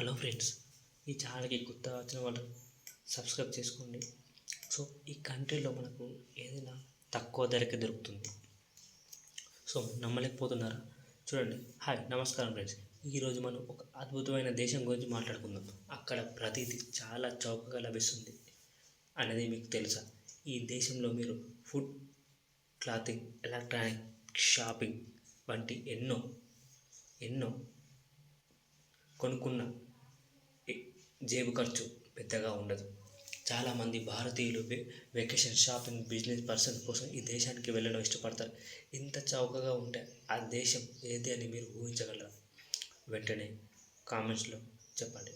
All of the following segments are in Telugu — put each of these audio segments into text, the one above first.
హలో ఫ్రెండ్స్ ఈ ఛానల్కి కొత్తగా వచ్చిన వాళ్ళు సబ్స్క్రైబ్ చేసుకోండి. సో ఈ కంట్రీలో మనకు ఏదైనా తక్కువ ధరకి దొరుకుతుంది. సో నమ్మలేకపోతున్నారా? చూడండి. హాయ్ నమస్కారం ఫ్రెండ్స్. ఈరోజు మనం ఒక అద్భుతమైన దేశం గురించి మాట్లాడుకుందాం. అక్కడ ప్రతిదీ చాలా చౌకగా లభిస్తుంది అనేది మీకు తెలుసా? ఈ దేశంలో మీరు ఫుడ్ క్లాతింగ్ ఎలక్ట్రానిక్ షాపింగ్ వంటి ఎన్నో ఎన్నో కొనుక్కున్న జేబు ఖర్చు పెద్దగా ఉండదు. చాలామంది భారతీయులు వెకేషన్ షాపింగ్ బిజినెస్ పర్సన్ కోసం ఈ దేశానికి వెళ్ళడం ఇష్టపడతారు. ఇంత చౌకగా ఉంటే ఆ దేశం ఏది అని మీరు ఊహించగలరా? వెంటనే కామెంట్స్లో చెప్పండి.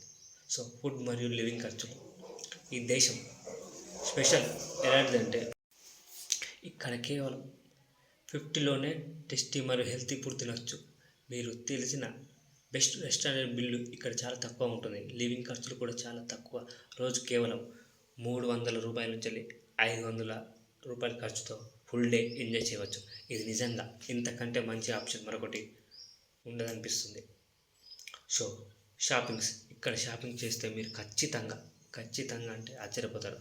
సో ఫుడ్ మరియు లివింగ్ ఖర్చు. ఈ దేశం స్పెషల్ ఎలాంటిదంటే ఇక్కడ కేవలం ఫిఫ్టీలోనే టేస్టీ మరియు హెల్తీ ఫుడ్ తినొచ్చు. మీరు తెలిసిన బెస్ట్ రెస్టారెంట్ బిల్లు ఇక్కడ చాలా తక్కువ ఉంటుంది. లివింగ్ ఖర్చులు కూడా చాలా తక్కువ. రోజు కేవలం మూడు వందల రూపాయల నుంచి ఐదు వందల రూపాయల ఖర్చుతో ఫుల్ డే ఎంజాయ్ చేయవచ్చు. ఇది నిజంగా ఇంతకంటే మంచి ఆప్షన్ మరొకటి ఉండదనిపిస్తుంది. So shoppings. ఇక్కడ షాపింగ్ చేస్తే మీరు ఖచ్చితంగా ఖచ్చితంగా అంటే ఆశ్చర్యపోతారు.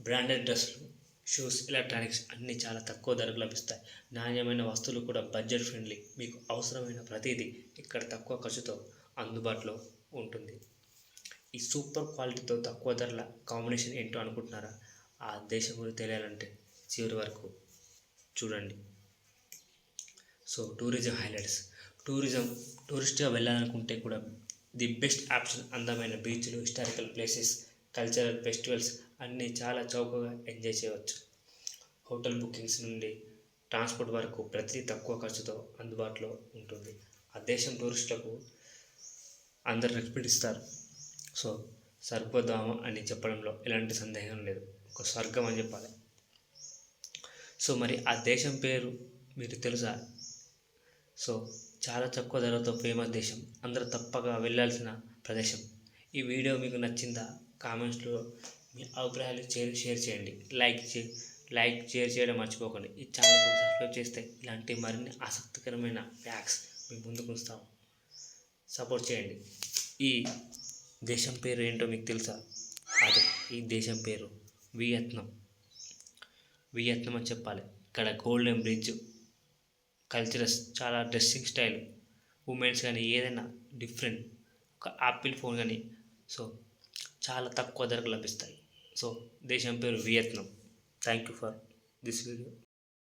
బ్రాండెడ్ డ్రెస్సులు షూస్ ఎలక్ట్రానిక్స్ అన్నీ చాలా తక్కువ ధరకు లభిస్తాయి. నాణ్యమైన వస్తువులు కూడా బడ్జెట్ ఫ్రెండ్లీ మీకు అవసరమైన ప్రతిదీ ఇక్కడ తక్కువ ఖర్చుతో అందుబాటులో ఉంటుంది. ఈ సూపర్ క్వాలిటీతో తక్కువ ధరల కాంబినేషన్ ఏంటో అనుకుంటున్నారా? ఆ దేశం గురించి తెలియాలంటే చివరి వరకు చూడండి. So tourism highlights. టూరిజం టూరిస్ట్గా వెళ్ళాలనుకుంటే కూడా ది బెస్ట్ ఆప్షన్ అందమైన బీచ్లు హిస్టారికల్ ప్లేసెస్ కల్చరల్ ఫెస్టివల్స్ అన్నీ చాలా చౌకగా ఎంజాయ్ చేయవచ్చు. హోటల్ బుకింగ్స్ నుండి ట్రాన్స్పోర్ట్ వరకు ప్రతి తక్కువ ఖర్చుతో అందుబాటులో ఉంటుంది. ఆ దేశం టూరిస్టులకు అందరు రెస్పెక్ట్ సో స్వర్గధామం అని చెప్పడంలో ఎలాంటి సందేహం లేదు. ఒక స్వర్గం అని చెప్పాలి. సో మరి ఆ దేశం పేరు మీరు తెలుసా? సో చాలా తక్కువ ధరతో ఫేమస్ దేశం. అందరూ తప్పగా వెళ్ళాల్సిన ప్రదేశం. ఈ వీడియో మీకు నచ్చిందా? కామెంట్స్లో మీ అభిప్రాయాలు షేర్ షేర్ చేయండి. లైక్ చే లైక్ షేర్ చేయడం మర్చిపోకండి. ఈ ఛానల్కు సబ్స్క్రైబ్ చేస్తే ఇలాంటి మరిన్ని ఆసక్తికరమైన ఫ్యాక్స్ మీ ముందుకు వస్తాం. సపోర్ట్ చేయండి. ఈ దేశం పేరు ఏంటో మీకు తెలుసా? అదే ఈ దేశం పేరు వియత్నం. వియత్నం అని చెప్పాలి. ఇక్కడ గోల్డెన్ బ్రిడ్జ్ కల్చరల్స్ చాలా డ్రెస్సింగ్ స్టైల్ ఉమెన్స్ కానీ ఏదైనా డిఫరెంట్ ఒక యాపిల్ ఫోన్ కానీ. సో చాలా తక్కువ ధరకు లభిస్తాయి. సో దేశం పేరు Vietnam. Thank you for this video